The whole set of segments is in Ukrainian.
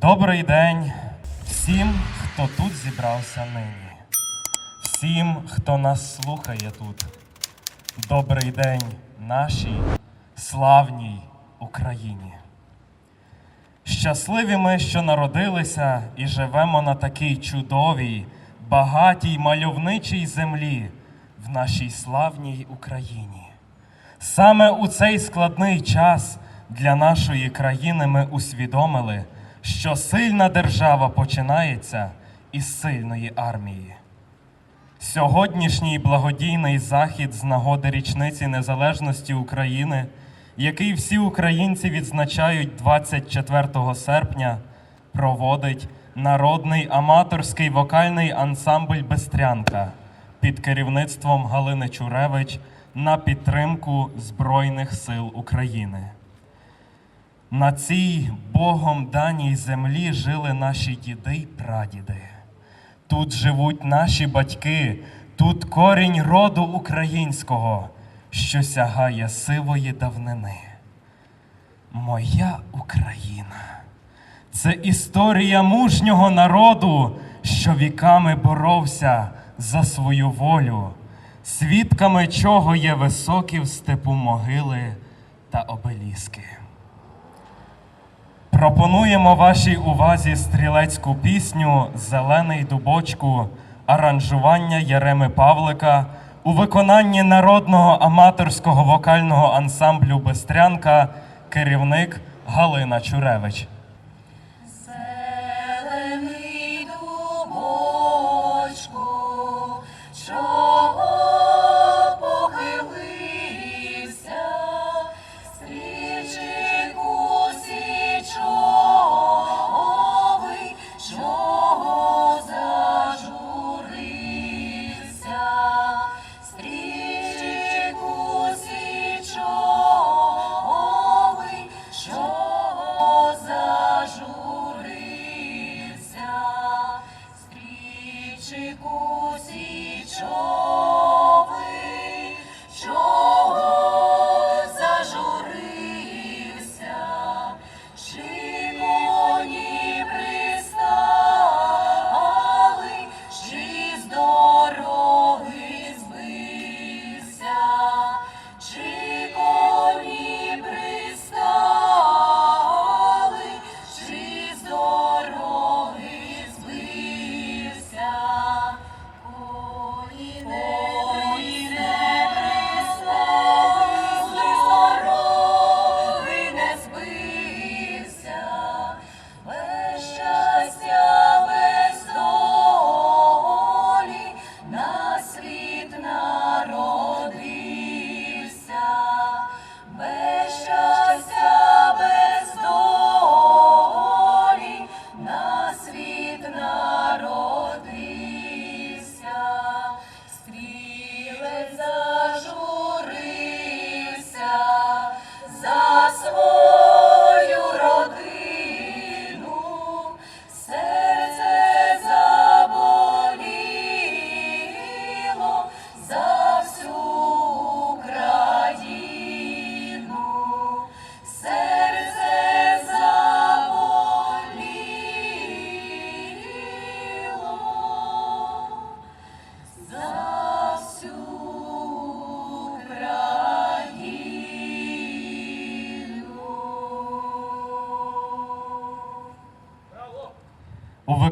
Добрий день всім, хто тут зібрався нині, всім, хто нас слухає тут. Добрий день нашій славній Україні. Щасливі ми, що народилися і живемо на такій чудовій, багатій мальовничій землі в нашій славній Україні. Саме у цей складний час для нашої країни ми усвідомили, що сильна держава починається із сильної армії. Сьогоднішній благодійний захід з нагоди річниці незалежності України, який всі українці відзначають 24 серпня, проводить народний аматорський вокальний ансамбль Бестрянка під керівництвом Галини Чуревич на підтримку Збройних сил України. На цій Богом даній землі жили наші діди й прадіди. Тут живуть наші батьки, тут корінь роду українського, що сягає сивої давнини. Моя Україна це історія мужнього народу, що віками боровся за свою волю, свідками чого є високі в степу могили та обеліски. Пропонуємо вашій увазі стрілецьку пісню Зелений дубочку, аранжування Яреми Павлика у виконанні народного аматорського вокального ансамблю Бестрянка, керівник Галина Чуревич.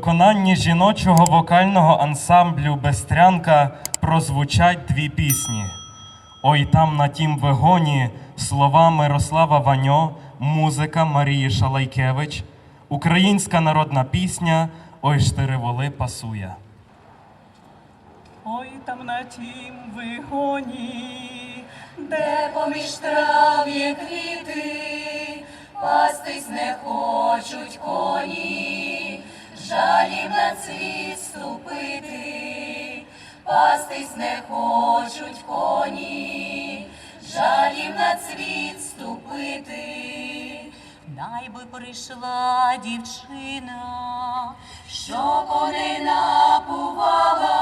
Виконанні жіночого вокального ансамблю Бестрянка прозвучать дві пісні. Ой там на тім вигоні слова Мирослава Ваньо, музика Марії Шалайкевич, українська народна пісня Ой штириволи пасує. Ой, там на тім вигоні, Де поміж трав є квіти, пастись не хочуть коні, жалім на цвіт ступити, пастись не хочуть коні, жалім на цвіт ступити. Най би прийшла дівчина, що коней напувала,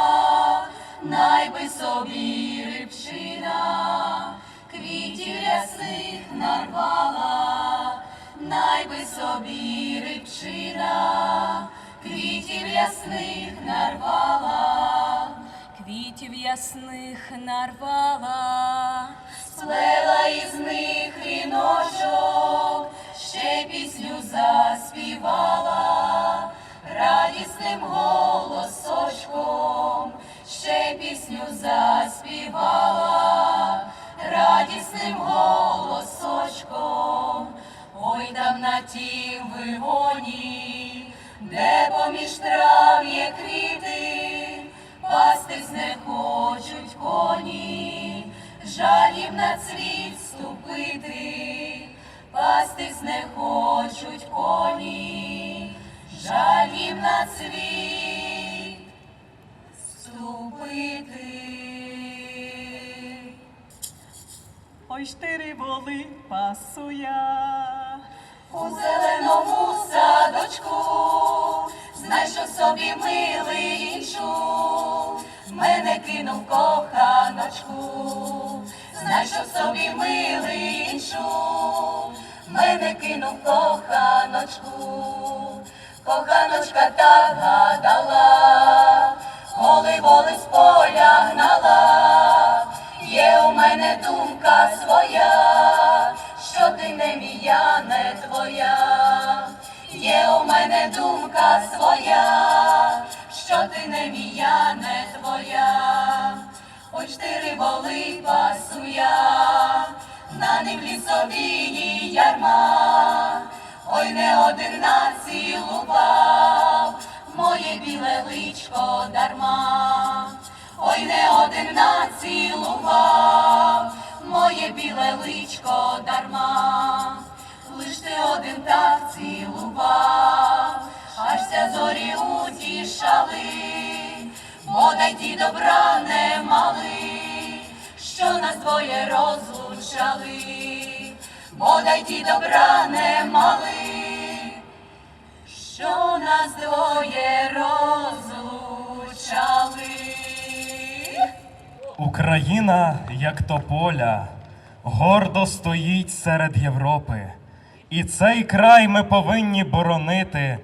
най би собі нарвала, сплела із них віночок, ще пісню заспівала, радісним голосочком, ще пісню заспівала, радісним голосочком, ой там на тім вигоні, де поміж трав є квіти, пастись не хочуть пастись не хочуть коні, жаліб на цвіт ступити. Ой, штири воли пасу я. У зеленому садочку знайшов собі милинчу, мене кинув коханочку, знайшов собі милинчу, мене кинув коханочку, коханочка так гадала, коли воли поля гнала, є у мене думка своя, що ти не мія, не твоя, є у мене думка своя, що ти не мія, не твоя, хоч ти риболи пасу я, на ним лісовії ярма, ой не один націлував, моє біле личко дарма. Ой, не один націлував, моє біле личко дарма, лиш ти один так цілував, аж ся зорі утішали, бодай ті добра не розлучали, бодай ті добра не мали що нас двоє розлучали. Україна, як тополя, гордо стоїть серед Європи. І цей край ми повинні боронити,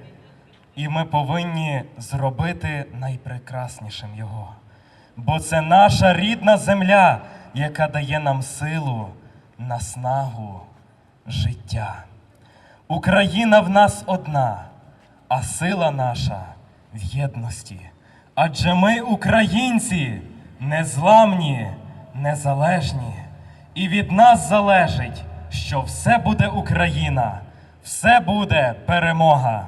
і ми повинні зробити найпрекраснішим його. Бо це наша рідна земля, яка дає нам силу, наснагу, життя. Україна в нас одна, а сила наша в єдності. Адже ми, українці, незламні, незалежні. І від нас залежить, що все буде Україна, все буде перемога.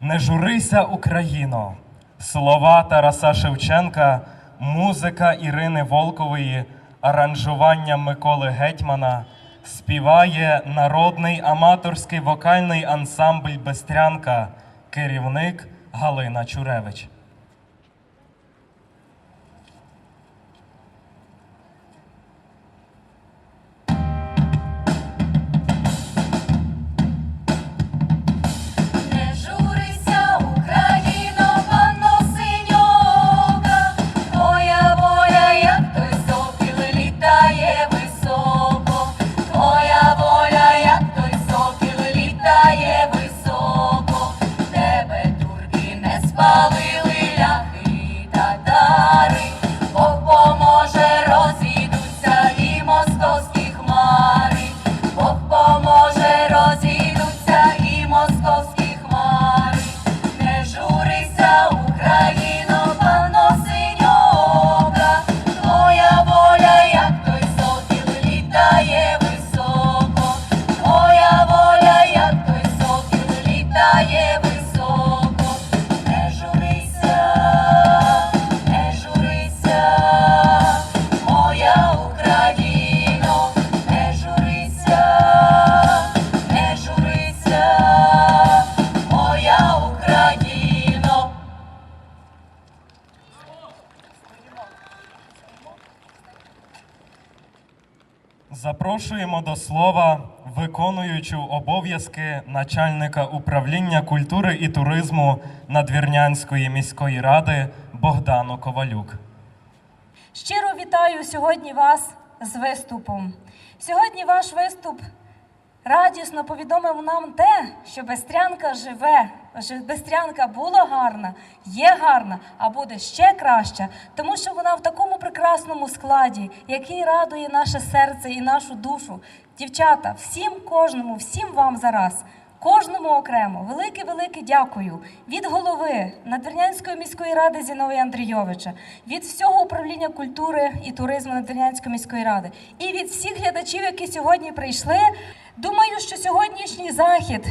Не журися, Україно! Слова Тараса Шевченка, музика Ірини Волкової, аранжування Миколи Гетьмана співає народний аматорський вокальний ансамбль Бестрянка, керівник Галина Чуревич. Запрошуємо до слова виконуючу обов'язки начальника управління культури і туризму Надвірнянської міської ради Богдану Ковалюк. Щиро вітаю сьогодні вас з виступом. Сьогодні ваш виступ радісно повідомив нам те, що Бестрянка живе, що Бестрянка була гарна, є гарна, а буде ще краща, тому що вона в такому прекрасному складі, який радує наше серце і нашу душу. Дівчата, всім кожному, всім вам зараз. Кожному окремо велике велике дякую від голови Надвірнянської міської ради Зіновія Андрійовича, від всього управління культури і туризму Надвірнянської міської ради і від всіх глядачів, які сьогодні прийшли. Думаю, що сьогоднішній захід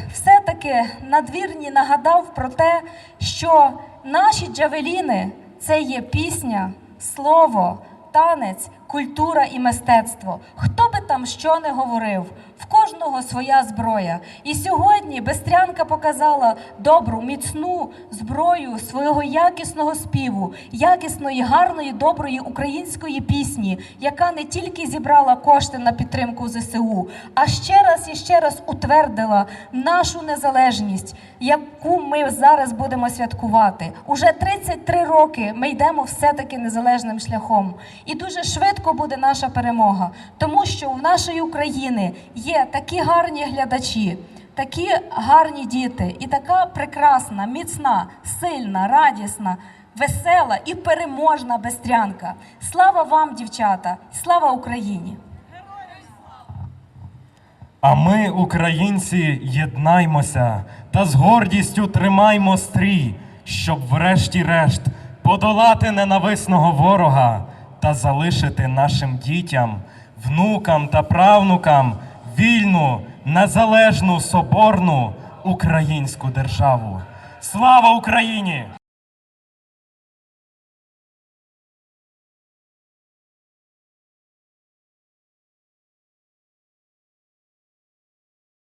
все-таки надвірні нагадав про те, що наші джавеліни це є пісня, слово, танець, культура і мистецтво. Хто би там що не говорив, в кожного своя зброя. І сьогодні Бестрянка показала добру, міцну зброю свого якісного співу, якісної, гарної, доброї української пісні, яка не тільки зібрала кошти на підтримку ЗСУ, а ще раз і ще раз утвердила нашу незалежність, яку ми зараз будемо святкувати. Уже 33 роки ми йдемо все-таки незалежним шляхом. І дуже швидко буде наша перемога, тому що в нашої України є такі гарні глядачі. Такі гарні діти, і така прекрасна, міцна, сильна, радісна, весела і переможна бестрянка. Слава вам, дівчата! Слава Україні! А ми, українці, єднаймося та з гордістю тримаймо стрій, щоб врешті-решт подолати ненависного ворога та залишити нашим дітям, внукам та правнукам вільну, незалежну, соборну українську державу. Слава Україні!